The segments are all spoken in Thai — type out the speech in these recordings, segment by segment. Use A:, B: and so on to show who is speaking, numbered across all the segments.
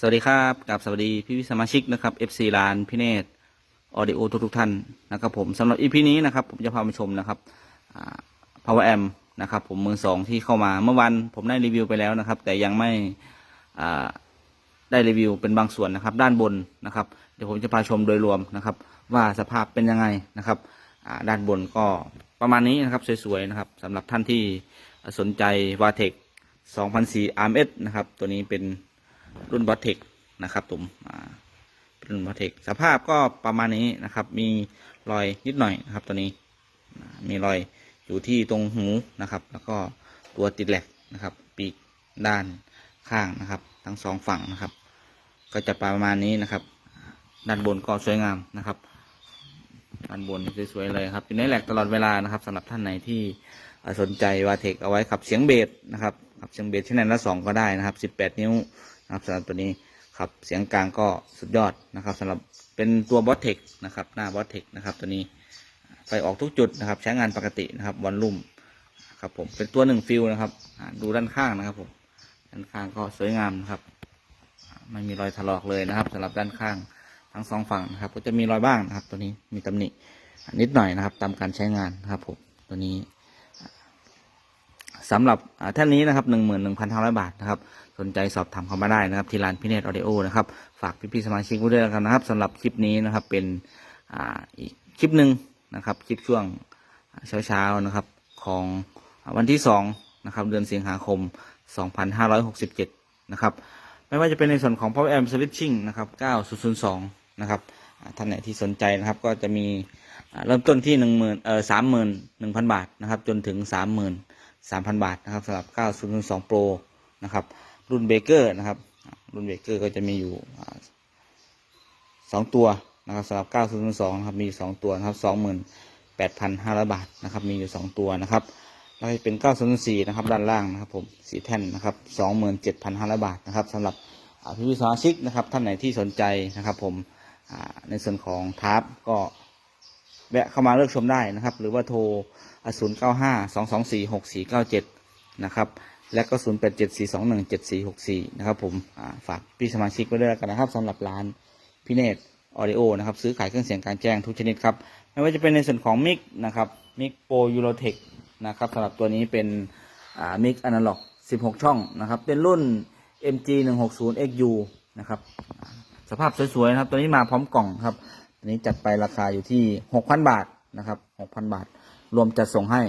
A: สวัสดีครับกับสวัสดีพี่พสมาชิกนะครับ FC ลานพี่เนตออดิโอทุกทุกๆท่านนะครับผมสำหรับอีพีนี้นะครับผมจะพามาชมนะครับ power amp นะครับผมมือสองที่เข้ามาเมื่อวันผมได้รีวิวไปแล้วนะครับ แต่ยังไม่ได้รีวิวเป็นบางส่วนนะครับ ด้านบนนะครับ เดี๋ยวผมจะพาชมโดยรวมนะครับ ว่าสภาพเป็นยังไงนะครับด้านบนก็ประมาณนี้นะครับสวยๆนะครับสำหรับท่านที่สนใจวาเทค 2004 RMS นะครับ ตัวนี้เป็น รุ่นบอทเทคนะครับผมอ่าเป็นรุ่นบอทเทคสภาพก็ประมาณนี้นะครับ มีรอยนิดหน่อยนะครับตัวนี้มีรอยอยู่ที่ตรงหูนะครับ แล้วก็ตัวติดแหลกนะครับ ปีกด้านข้างนะครับ ทั้งสองฝั่งนะครับ ก็จะประมาณนี้นะครับ ด้านบนก็สวยงามนะครับด้านบนสวยๆเลยครับอยู่ในแหลกตลอดเวลานะครับสำหรับท่านไหนที่สนใจวาเทคเอาไว้ขับเสียงเบสนะครับขับเสียงเบสที่ไหนละสองก็ได้นะครับ 18 นิ้ว นะครับสำหรับตัวนี้ครับเสียงกลางก็สุดยอดนะครับสำหรับเป็นตัวบอสเทคนะครับหน้าบอสเทคนะครับตัวนี้ไฟออกทุกจุดนะครับใช้งานปกตินะครับวอลลุ่มครับผมเป็นตัวหนึ่งฟิลนะครับดูด้านข้างนะครับผมด้านข้างก็สวยงามนะครับไม่มีรอยถลอกเลยนะครับสำหรับด้านข้างทั้งสองฝั่งนะครับ ก็จะมีรอยบ้างนะครับ ตัวนี้มีตำหนินิดหน่อยนะครับ ตามการใช้งานนะครับผมตัวนี้ สำหรับอ่าท่านนี้นะครับหนึ่งหมื่นหนึ่งพันห้าร้อยบาทนะครับ สนใจสอบถามเข้ามาได้นะครับ ที่ร้านพี่เนตออเดโอนะครับ ฝากพี่ๆสมาชิกด้วยกันนะครับสำหรับคลิปนี้นะครับเป็นอ่าอีกคลิปหนึ่งนะครับ คลิปช่วงเช้าๆนะครับของวันที่สองนะครับ เดือนสิงหาคม 2567 นะครับ ไม่ว่าจะเป็นในส่วนของ Power Amp Switching นะครับ 9002 นะครับท่านไหนที่สนใจนะครับก็จะมีเริ่มต้นที่1 0,000เอ่อ31,000บาทนะครับ จนถึง 3,000 บาทนะครับสำหรับ 9002 Pro นะครับ รุ่นเบเกอร์นะครับ รุ่นเบเกอร์ก็จะมีอยู่อ่าสองตัวนะครับสำหรับ 9002นะครับ มีอยู่สองตัวนะครับ 28,500 บาทนะครับ มีอยู่สองตัวนะครับแล้วเป็น 9004นะครับ ด้านล่างนะครับผมสีแท่นนะครับ 27,500 บาทนะครับสำหรับพี่วิสมาชิกนะครับ ท่านไหนที่สนใจนะครับ ผมในส่วนของทาร์ปก็แวะเข้ามาเลือกชมได้นะครับ หรือว่าโทร 095 224 6497นะครับและก็0874217464นะครับผมฝากพี่สมาชิกไว้ด้วยกันนะครับสำหรับร้านพี่เนตออดิโอนะครับซื้อขายเครื่องเสียงการแจ้งทุกชนิดครับไม่ว่าจะเป็นในส่วนของมิกนะครับมิกโปรยูโรเทคนะครับสำหรับตัวนี้เป็นมิกอนาล็อก16 ช่องนะครับเป็นรุ่น MG 160 XU นะครับสภาพสวยๆนะครับตัวนี้มาพร้อมกล่องครับตัวนี้จัดไปราคาอยู่ที่ 6,000 บาทนะครับ 6,000 บาท รวมจัดส่งให้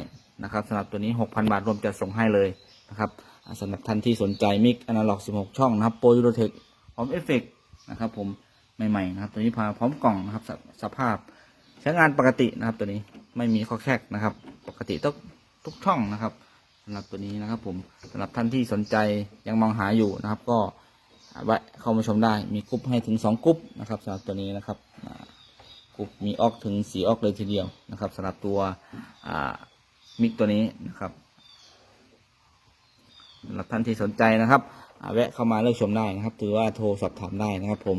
A: นะครับสำหรับตัวนี้ 6,000 บาทรวมจัดส่งให้เลยนะครับสำหรับท่านที่สนใจมิกอนาล็อก 16 ช่องนะครับโปรยูโรเทคพร้อมเอฟเฟกนะครับผมใหม่ๆนะครับ ตัวนี้พาพร้อมกล่องนะครับสสภาพใช้งานปกตินะครับตัวนี้ไม่มีข้อแคกนะครับ ปกติทุกทุกช่องนะครับสำหรับตัวนี้นะครับผมสำหรับท่านที่สนใจยังมองหาอยู่นะครับ ก็แวะเข้ามาชมได้มีกรุ๊ปให้ถึงสองกรุ๊ปนะครับสำหรับตัวนี้นะครับ กรุ๊ปมีออกถึงสี่ออกเลยทีเดียวนะครับสำหรับตัวมิกตัวนี้นะครับสำหรับท่านที่สนใจนะครับแวะเข้ามาเลือกชมได้นะครับ ถือว่าโทรสอบถามได้นะครับผม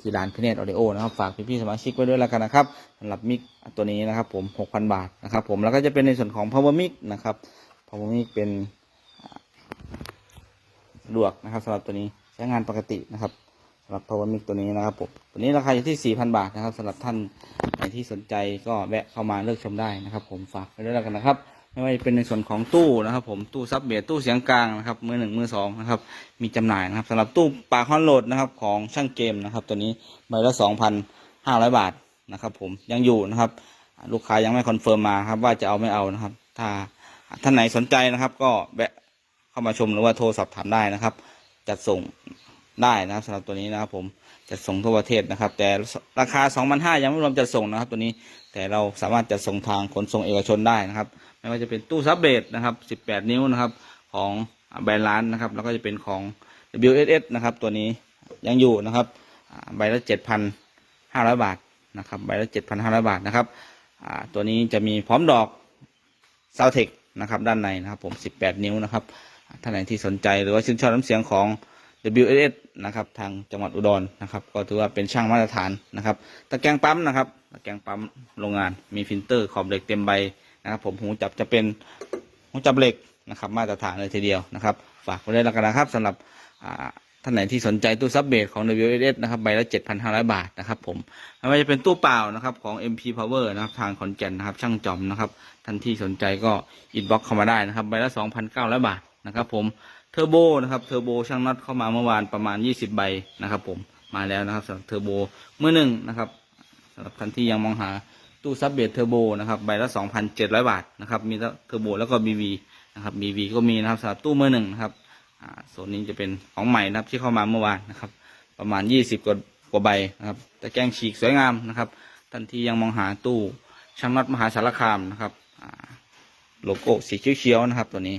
A: ที่ร้านพิเนตออดิโอนะครับฝากพี่ๆสมาชิกไว้ด้วยแล้วกันนะครับสำหรับมิกตัวนี้นะครับผม 6,000 บาทนะครับผมแล้วก็จะเป็นในส่วนของ power mic นะครับ power mic เป็นสะดวกนะครับสำหรับตัวนี้ใช้งานปกตินะครับ สำหรับ power mic ตัวนี้นะครับผมตัวนี้ราคาอยู่ที่ 4,000 บาทนะครับสำหรับท่านไหนที่สนใจก็แวะเข้ามาเลือกชมได้นะครับ ผมฝากไว้ด้วยแล้วกันนะครับ ไม่ว่าจะเป็นในส่วนของตู้นะครับ ผมตู้ซับเบียตู้เสียงกลางนะครับมือหนึ่งมือสองนะครับมีจำหน่ายนะครับสำหรับตู้ปากฮอนโหลดนะครับของช่างเกมนะครับ ตัวนี้ใบละสองพันห้าร้อยบาทนะครับ ผมยังอยู่นะครับ ลูกค้ายังไม่คอนเฟิร์มมาครับว่าจะเอาไม่เอานะครับ ถ้าท่านไหนสนใจนะครับ ก็แวะเข้ามาชมหรือว่าโทรสอบถามได้นะครับ จัดส่ง ได้นะครับสำหรับตัวนี้นะครับผมจัดส่งทั่วประเทศนะครับ แต่ราคา 2 5 0 0ยังไม่รวมจัดส่งนะครับ ตัวนี้แต่เราสามารถจัดส่งทางขนส่งเอกชนได้นะครับ ไม่ว่าจะเป็นตู้ซับเบสนะครับ 18 นิ้วนะครับ ของแบรนด์ร้านนะครับ แล้วก็จะเป็นของ WSS นะครับ ตัวนี้ยังอยู่นะครับใบละ 7,500 บาทนะครับใบละ7,500 บาทนะครับตัวนี้จะมีพร้อมดอกซาวเทคนะครับ ด้านในนะครับผม 18 นิ้วนะครับอ่าท่านไหนที่สนใจหรือว่าชื่นชอบน้ำเสียงของ WSS นะครับ ทางจังหวัดอุดรนะครับ ก็ถือว่าเป็นช่างมาตรฐานนะครับตะแกรงปั๊มนะครับตะแกรงปั๊มโรงงานมีฟิลเตอร์ขอบเหล็กเต็มใบนะครับ ผมหูจับจะเป็นหูจับเหล็กนะครับ มาตรฐานเลยทีเดียวนะครับ ฝากไว้เลยแล้วกันนะครับสำหรับท่านไหนที่สนใจตู้ซับเบสของ WSS นะครับใบละ 7,500 บาทนะครับผมไม่ว่าจะเป็นตู้เปล่านะครับของ MP Power นะครับทางขอนแก่นนะครับช่างจอมนะครับท่านที่สนใจก็อินบ็อกเข้ามาได้นะครับใบละ 2,900 บาทนะครับผม เทอร์โบนะครับเทอร์โบช่างน็อตเข้ามาเมื่อวานประมาณ 20 ใบนะครับ ผมมาแล้วนะครับสำหรับเทอร์โบมือหนึ่งนะครับสำหรับท่านที่ยังมองหาตู้ซับเบสเทอร์โบนะครับใบละ 2,700 บาทนะครับมีเทอร์โบแล้วก็ BV นะครับ BV ก็มีนะครับสำหรับตู้มือหนึ่งนะครับอ่าโซนนี้จะเป็นของใหม่นะครับที่เข้ามาเมื่อวานนะครับ ประมาณ 20 กว่ากว่าใบนะครับแต่แกล้งฉีกสวยงามนะครับท่านที่ยังมองหาตู้ช่างน็อตมหาสารคามนะครับโลโก้สีเขียวๆนะครับตัวนี้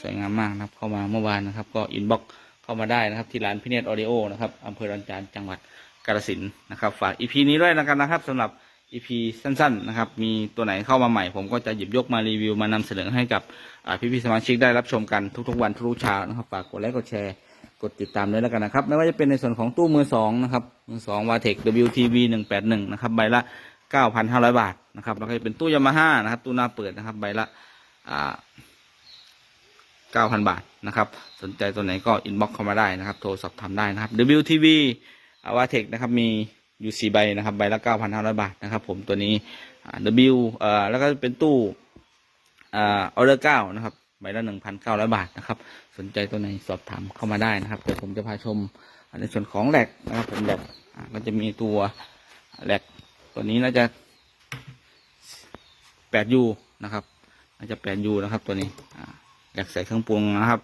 A: สวยงามมากนะครับ เข้ามาเมื่อวานนะครับ ก็อินบ็อกเข้ามาได้นะครับ ที่ร้านพิเนตออดิโอนะครับอำเภอรันจานจังหวัดกาฬสินนะครับฝากอีพีนี้ด้วยนะครับนะครับสำหรับ EP สั้นๆนะครับ มีตัวไหนเข้ามาใหม่ ผมก็จะหยิบยกมารีวิวมานำเสนอให้กับอ่พี่ๆสมาชิกได้รับชมกันทุกๆวันทุกเช้านะครับฝากกดไลค์กดแชร์กดติดตามด้วยแล้วกันนะครับ ไม่ว่าจะเป็นในส่วนของตู้มือสองนะครับมือสองวาเทค WTV หนึ่งแปดหนึ่งนะครับใบละเก้าพันห้าร้อยบาทนะครับแล้วก็จะเป็นตู้ยามาฮ่านะครับตู้หน้าเปิดนะครับใบละอ่า เก้าพันบาทนะครับ สนใจตัวไหนก็อินบ็อกเข้ามาได้นะครับ โทรสอบถามได้นะครับ WTV วาเทคนะครับมีอยู่สี่ใบนะครับใบละเก้าพันห้าร้อยบาทนะครับ ผมตัวนี้ W เอ่อแล้วก็เป็นตู้อ่าออเดอร์เก้านะครับใบละหนึ่งพันเก้าร้อยบาทนะครับ สนใจตัวไหนสอบถามเข้ามาได้นะครับเดี๋ยวผมจะพาชมในส่วนของแหลกนะครับ ผมแหลกก็จะมีตัวแหลกตัวนี้น่าจะแปดยูนะครับน่าจะแปดยูนะครับ ตัวนี้ อ่ากใส่เครื่องปรุงนะครับ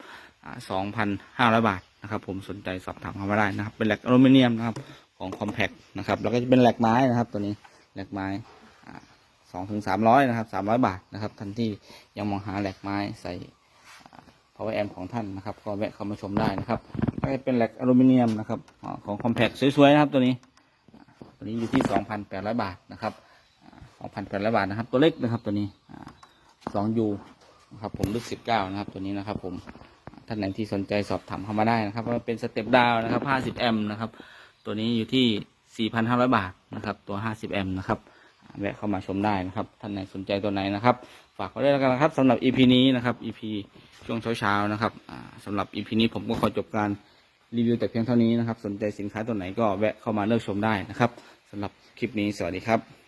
A: สองพันห้าร้อยบาทนะครับ ผมสนใจสอบถามเข้ามาได้นะครับ เป็นแหลกอลูมิเนียมนะครับของคอมแพคนะครับแล้วก็จะเป็นแหลกไม้นะครับ ตัวนี้แหลกไม้สองถึงสามร้อยนะครับสามร้อยบาทนะครับท่านที่ยังมองหาแหลกไม้ใส่อ่า power amp ของท่านนะครับ ก็แวะเข้ามาชมได้นะครับก็จะเป็นแหลกอลูมิเนียมนะครับของคอมแพคสวยๆนะครับตัวนี้ตัวนี้อยู่ที่สองพันแปดร้อยบาทนะครับสองพันแปดร้อยบาทนะครับ ตัวเล็กนะครับตัวนี้สองยู ครับผมลึกสิบเก้านะครับ ตัวนี้นะครับผมท่านไหนที่สนใจสอบถามเข้ามาได้นะครับว่าเป็นสเต็ปดาวนะครับห้าสิบแอมนะครับ ตัวนี้อยู่ที่สี่พันห้าร้อยบาทนะครับตัวห้าสิบแอมนะครับแวะเข้ามาชมได้นะครับ ท่านไหนสนใจตัวไหนนะครับ ฝากไว้ด้วยแล้วกันนะครับสำหรับ EP นี้นะครับ EP ช่วงเช้าๆนะครับอ่าสำหรับ EP นี้ผมก็ขอจบการรีวิวแต่เพียงเท่านี้นะครับ สนใจสินค้าตัวไหนก็แวะเข้ามาเลือกชมได้นะครับสำหรับคลิปนี้สวัสดีครับ